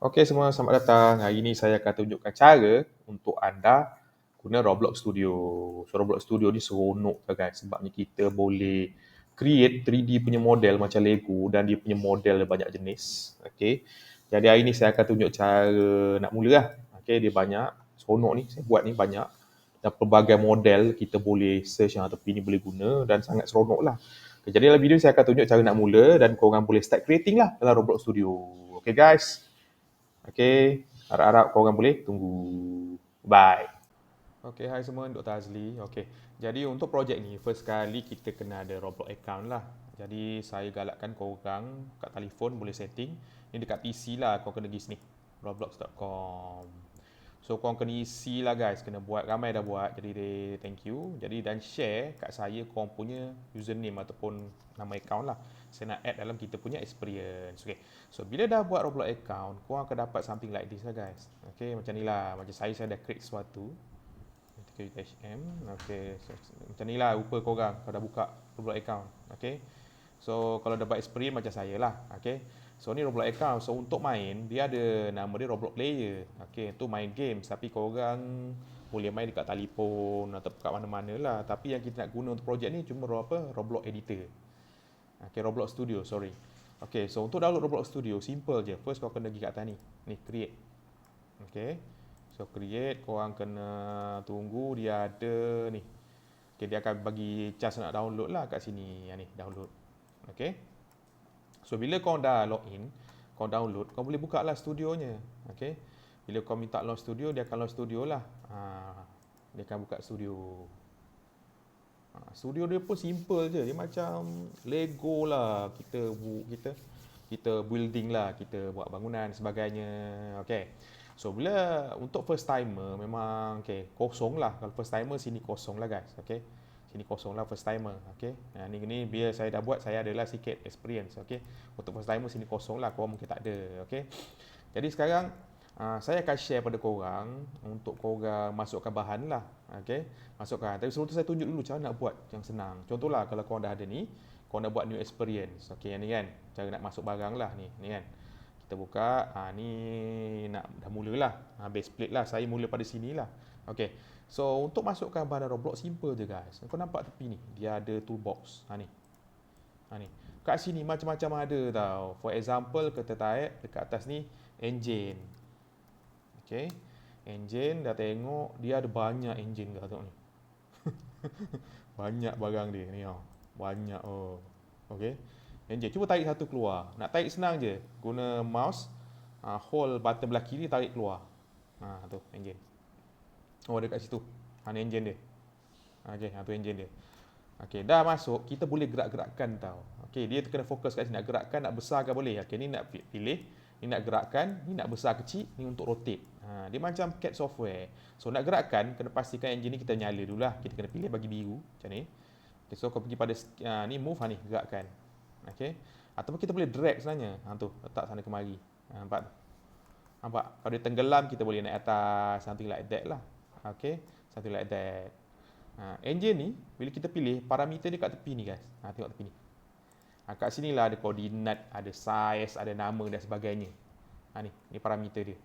Okey semua, selamat datang. Hari ini saya akan tunjukkan cara untuk anda guna Roblox Studio. So Roblox Studio ni seronok lah guys sebabnya kita boleh create 3D punya model macam Lego dan dia punya model banyak jenis. Okey. Jadi hari ni saya akan tunjuk cara nak mula lah. Okey, dia banyak. Seronok ni, saya buat ni banyak. Dan pelbagai model kita boleh search yang tepi ni boleh guna dan sangat seronok lah. Okay, jadi dalam video saya akan tunjuk cara nak mula dan korang boleh start creating lah dalam Roblox Studio. Okay guys. Okay, harap-harap korang boleh tunggu. Bye. Okay, hai semua, Dr. Azli. Okay, jadi untuk projek ni, first kali kita kena ada Roblox account lah. Jadi saya galakkan korang kat telefon boleh setting. Ni dekat PC lah, kau kena pergi sini. Roblox.com So korang kena isi lah guys, kena buat, ramai dah buat. Jadi thank you. Jadi dan share kat saya korang punya username ataupun nama account lah. Saya nak add dalam kita punya experience. Okay. So bila dah buat Roblox account, korang akan dapat something like this lah guys. Okay, macam ni lah. Macam saya, saya dah create sesuatu. HM. Okay. So, macam ni lah rupa korang kalau dah buka Roblox account. Okay. So kalau dah buat experience macam saya lah. Okay. So ni Roblox account. So untuk main dia ada nama dia Roblox player. Okey, tu main game tapi kau boleh main dekat telefon atau kat mana-mana lah. Tapi yang kita nak guna untuk projek ni cuma apa? Roblox editor. Okey, Roblox Studio, sorry. Okey, so untuk download Roblox Studio simple je. First kau kena pergi kat atas ni. Ni create. Okey. So create, kau kena tunggu dia ada ni. Okey, dia akan bagi chance nak download lah kat sini. Yang ni, download. Okey. So bila kau dah login, kau download, kau boleh buka lah studionya. Okay. Bila kau minta launch studio, dia akan launch studio lah. Ha, dia akan buka studio. Ha, studio dia pun simple je. Dia macam Lego lah. Kita kita kita building lah. Kita buat bangunan sebagainya. Okay. So bila untuk first timer memang okay, kosong lah. Kalau first timer sini kosong lah guys. Okay sini kosong lah first timer okey nah ni ni biar saya dah buat saya adalah sikit experience okey untuk first timer sini kosong lah kau mungkin tak ada okey jadi sekarang uh, saya akan share pada korang untuk korang masukkan bahan lah okey masukkan tapi sebelum tu saya tunjuk dulu cara nak buat yang senang. Contohlah kalau kau dah ada ni kau nak buat new experience okey yang ni kan cara nak masuk barang lah ni ni kan? Kita buka ha, ni nak dah mulalah. Ha, base plate lah. Saya mula pada sini lah okey So untuk masukkan bahan Roblox simple je guys. Kau nampak tepi ni, dia ada toolbox. Ha ni. Ha ni. Kat sini macam-macam ada tau. For example kita type dekat atas ni engine. Okay. Engine dah tengok dia ada banyak engine kat tengok ni. banyak barang dia ni oh. Banyak oh. Okay. Engine. Cuba tarik satu keluar. Nak tarik senang je. Guna mouse. Uh, hold button belah kiri tarik keluar. Ha tu engine. Oh ada kat situ. Ha ni enjin dia. Ha, okey, ha tu enjin dia. Okey, dah masuk, kita boleh gerak-gerakkan tau. Okey, dia kena fokus kat sini nak gerakkan, nak besarkan boleh. Okey, ni nak pilih, ni nak gerakkan, ni nak besar kecil, ni untuk rotate. Ha, dia macam CAD software. So nak gerakkan, kena pastikan enjin ni kita nyala dululah. Kita kena pilih bagi biru macam ni. Okay, so kau pergi pada uh, ni move ha ni gerakkan. Okey. Ataupun kita boleh drag sebenarnya. Ha tu, letak sana kemari. Ha, nampak Nampak? Kalau dia tenggelam, kita boleh naik atas, something like that lah. Okay, something like that. Ha, engine ni, bila kita pilih, parameter dia kat tepi ni guys. Ha, tengok tepi ni. Ha, kat sini lah ada koordinat, ada size, ada nama dan sebagainya. Ha, ni, ni parameter dia.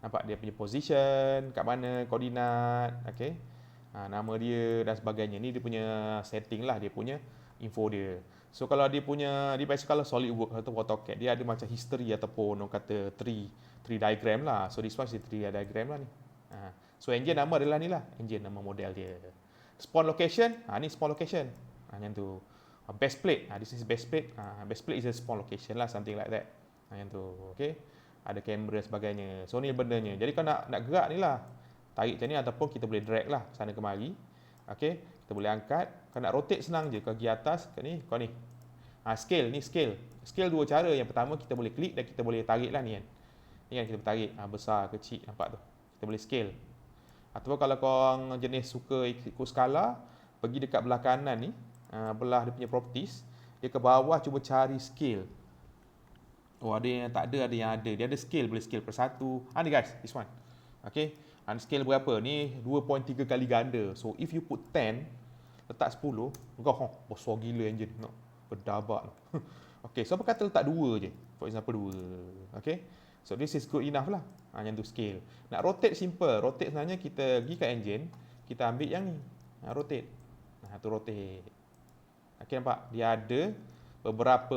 Nampak dia punya position, kat mana, koordinat, okay. Ha, nama dia dan sebagainya. Ni dia punya setting lah, dia punya info dia. So kalau dia punya, dia biasa kalau SolidWorks atau AutoCAD, dia ada macam history ataupun orang kata tree, tree diagram lah. So this one is tree diagram lah ni. Ha. So engine nama adalah ni lah. Engine nama model dia. Spawn location. Ha, ni spawn location. Ha, yang tu. Ha, best plate. Ha, this is best plate. Ha, best plate is a spawn location lah. Something like that. Ha, yang tu. Okay. Ada kamera sebagainya. So ni bendanya. Jadi kalau nak, nak gerak ni lah. Tarik macam ni ataupun kita boleh drag lah. Sana kemari. Okay. Kita boleh angkat. Kalau nak rotate senang je. Kau pergi atas. Kau ni. Kau ni. Ha, scale. Ni scale. Scale dua cara. Yang pertama kita boleh klik dan kita boleh tarik lah ni kan. Ni kan kita tarik. Ha, besar, kecil. Nampak tu. Kita boleh scale. Ataupun kalau kau jenis suka ikut skala, pergi dekat belah kanan ni, ah, belah dia punya properties, dia ke bawah cuba cari scale. Oh ada yang tak ada, ada yang ada. Dia ada scale, boleh scale per satu. Ah ni guys, this one. Okay. And ah, scale berapa? Ni 2.3 kali ganda. So if you put 10, letak 10, kau oh, besar gila engine. No, berdabak. okay, so apa kata letak 2 je? For example 2. Okay. So this is good enough lah. Ha, yang tu scale. Nak rotate simple. Rotate sebenarnya kita pergi ke engine, kita ambil yang ni. Ha, rotate. Ha, tu rotate. Okay nampak? Dia ada beberapa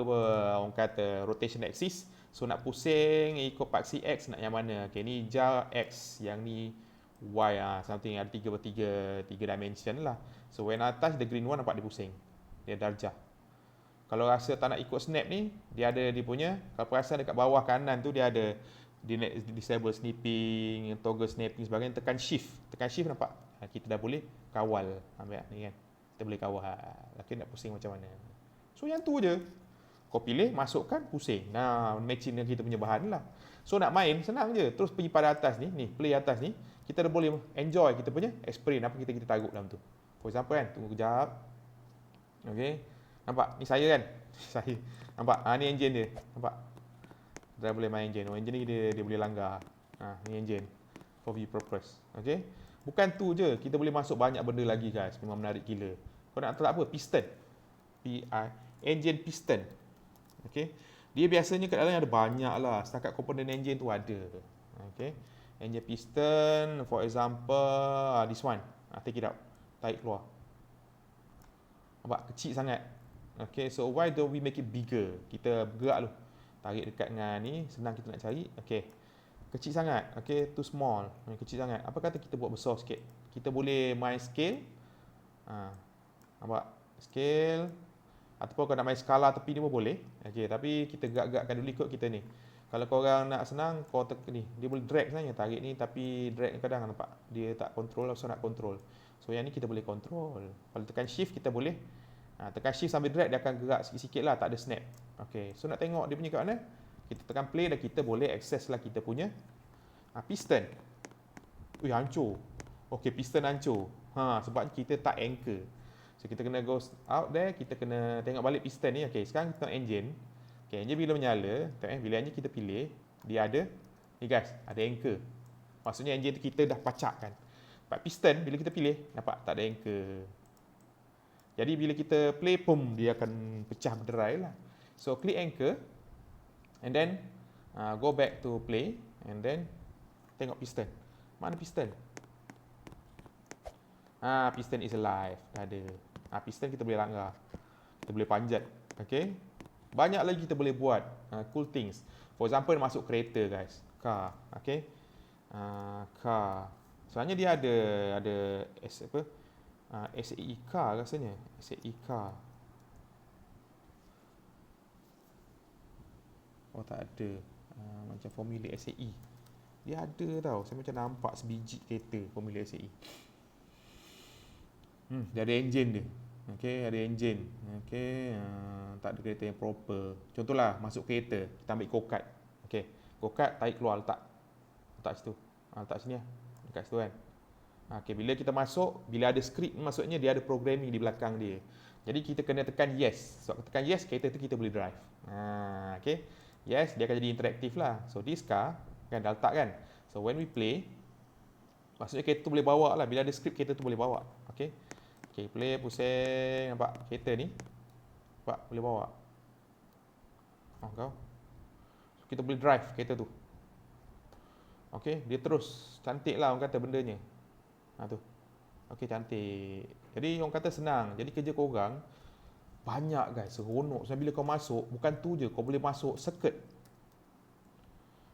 orang kata rotation axis. So nak pusing ikut paksi X nak yang mana? Okay ni jar X. Yang ni Y ah something ada tiga bertiga tiga dimension lah. So when I touch the green one nampak dia pusing. Dia darjah. Kalau rasa tak nak ikut snap ni, dia ada dia punya. Kalau perasan dekat bawah kanan tu dia ada di disable snipping, toggle snapping sebagainya, tekan shift. Tekan shift nampak? Ha, kita dah boleh kawal ambil ni kan. Kita boleh kawal. Laki nak pusing macam mana. So yang tu je. Kau pilih, masukkan, pusing. Nah, matching dengan kita punya bahan lah. So nak main, senang je. Terus pergi pada atas ni, ni, play atas ni. Kita dah boleh enjoy kita punya experience apa kita kita taruh dalam tu. For example kan, tunggu kejap. Okay. Nampak? Ni saya kan? saya. Nampak? Ha, ni engine dia. Nampak? Dah boleh main engine. Oh, engine ni dia, dia boleh langgar. Ha, ni engine. For view purpose. Okay? Bukan tu je. Kita boleh masuk banyak benda lagi guys. Memang menarik gila. Kau nak tak apa? Piston. P-I. Engine piston. Okay? Dia biasanya kat dalam ada banyak lah. Setakat komponen engine tu ada. Okay? Engine piston. For example, uh, this one. Take it out. Tarik keluar. Nampak? Kecil sangat. Okay, so why don't we make it bigger? Kita bergerak dulu. Tarik dekat dengan ni, senang kita nak cari. Okay. Kecil sangat. Okay, too small. Kecil sangat. Apa kata kita buat besar sikit? Kita boleh main scale. Ha. Nampak? Scale. Ataupun kalau nak main skala tepi ni pun boleh. Okay, tapi kita gerak-gerakkan dulu ikut kita ni. Kalau kau orang nak senang, kau tek ni. Dia boleh drag sebenarnya. Tarik ni tapi drag kadang nampak. Dia tak control, so nak control. So yang ni kita boleh control. Kalau tekan shift kita boleh Ha, tekan shift sambil drag dia akan gerak sikit-sikit lah tak ada snap. Okay. So nak tengok dia punya kat mana? Kita tekan play dan kita boleh access lah kita punya ha, piston. Ui hancur. Okay piston hancur. Ha, sebab kita tak anchor. So kita kena go out there. Kita kena tengok balik piston ni. Okay sekarang kita tengok engine. Okay engine bila menyala. Tengok eh bila engine kita pilih. Dia ada. Ni guys ada anchor. Maksudnya engine tu kita dah pacak kan. Sebab piston bila kita pilih. Nampak tak ada anchor. Jadi bila kita play pum dia akan pecah berderai lah. So click anchor and then uh, go back to play and then tengok piston. Mana piston? Ah piston is alive. Dah ada. Ah piston kita boleh langgar. Kita boleh panjat. Okay. Banyak lagi kita boleh buat uh, cool things. For example masuk kereta guys. Car. Okay. Uh, car. Sebenarnya dia ada ada apa? Uh, ah, SAE car rasanya SAE car oh tak ada uh, macam formula SAE dia ada tau saya macam nampak sebiji kereta formula SAE hmm, dia ada engine dia Okay, ada engine. Okay, uh, tak ada kereta yang proper. Contohlah, masuk kereta, kita ambil go-kart. Okay, go-kart, tarik keluar, letak. Letak situ. Ha, letak sini lah. Dekat situ kan. Okay, bila kita masuk, bila ada skrip maksudnya dia ada programming di belakang dia. Jadi kita kena tekan yes. So tekan yes, kereta tu kita boleh drive. Ha, okay. Yes, dia akan jadi interaktif lah. So this car, kan dah letak kan. So when we play, maksudnya kereta tu boleh bawa lah. Bila ada skrip, kereta tu boleh bawa. Okay. Okay, play, pusing. Nampak kereta ni? Nampak, boleh bawa. Oh, kau. So, kita boleh drive kereta tu. Okay, dia terus. Cantik lah orang kata bendanya. Ha tu. Okey cantik. Jadi orang kata senang. Jadi kerja kau orang banyak guys, seronok. Sebab bila kau masuk, bukan tu je, kau boleh masuk circuit.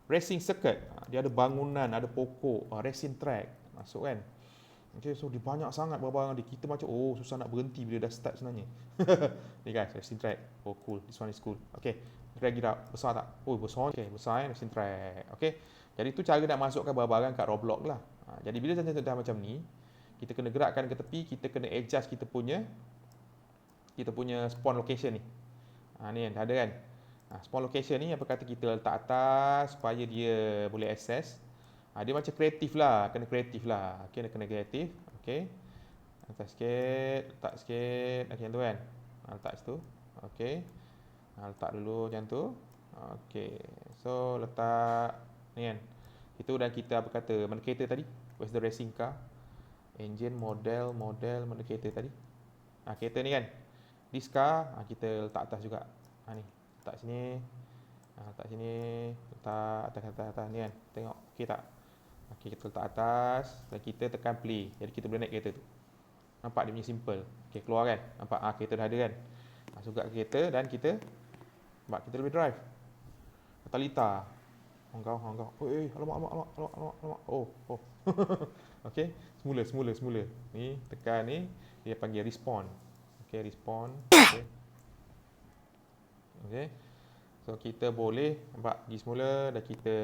Racing circuit. Ha, dia ada bangunan, ada pokok, ha, racing track. Masuk kan? Okay, so dia banyak sangat barang-barang dia. Kita macam, oh susah nak berhenti bila dah start sebenarnya. ni guys, racing track. Oh cool, this one is cool. Okay, drag it up. Besar tak? Oh besar. Okay, besar eh, racing track. Okay, jadi tu cara nak masukkan barang-barang kat Roblox lah. Ha, jadi bila dah, dah macam ni, kita kena gerakkan ke tepi, kita kena adjust kita punya kita punya spawn location ni. Ha, ni kan, ada kan? Ha, spawn location ni apa kata kita letak atas supaya dia boleh access. Ha, dia macam kreatif lah, kena kreatif lah. Okay, kena kreatif. Okay. Atas sikit, letak sikit. Macam tu kan? Ha, letak situ. Okay. Ha, letak dulu macam tu. Okay. So, letak ni kan. Itu dan kita apa kata, mana kereta tadi? Where's the racing car? Engine, model, model, mana kereta tadi? Ha, kereta ni kan. This car, ha, kita letak atas juga. Ha, ni, letak sini. Ha, Ha, letak sini, letak atas atas atas ni kan. Tengok okey tak? Okey, kita letak atas dan kita tekan play. Jadi kita boleh naik kereta tu. Nampak dia punya simple. Okey, keluar kan? Nampak ah kereta dah ada kan? Ha, suka kereta dan kita nampak kita boleh drive. Talita. Hongkau, hongkau. Oh, eh, alamak, alamak, alamak, alamak, alamak, alamak. Oh, oh. Okey, semula, semula, semula. Ni, tekan ni, dia panggil respawn. Okey, respawn. Okey. Okey. So kita boleh nampak pergi semula dan kita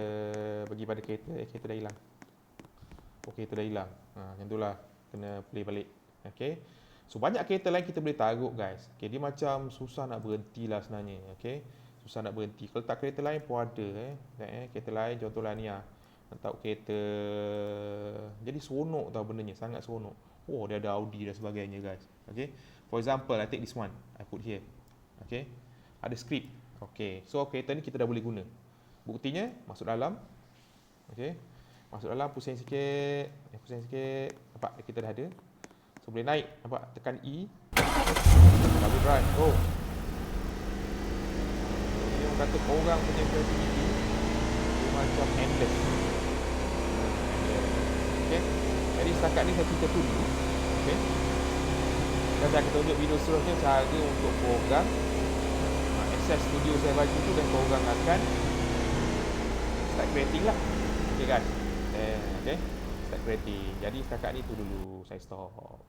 bagi pada kereta, eh, kereta dah hilang. Oh, kereta dah hilang. Ha, macam itulah. Kena play balik. Okey. So banyak kereta lain kita boleh taruh guys. Okey, dia macam susah nak berhenti lah sebenarnya. Okey. Susah nak berhenti. Kalau tak kereta lain pun ada eh. eh kereta lain contohlah ni ah. Nak kereta jadi seronok tau benda ni, sangat seronok. Oh, dia ada Audi dan sebagainya guys. Okey. For example, I take this one. I put here. Okey. Ada script. Okey, so kereta ni kita dah boleh guna. Buktinya masuk dalam. Okey. Masuk dalam pusing sikit, eh, pusing sikit. Nampak kita dah ada. So boleh naik, nampak tekan E. Double drive. Oh. Kata orang punya creativity dia macam endless. Okey. Jadi setakat ni saya cerita dulu. Okey. Dan saya akan tunjuk video seterusnya cara untuk program akses studio saya bagi tu dan korang akan start creating lah ok guys eh, ok start creating jadi setakat ni tu dulu saya stop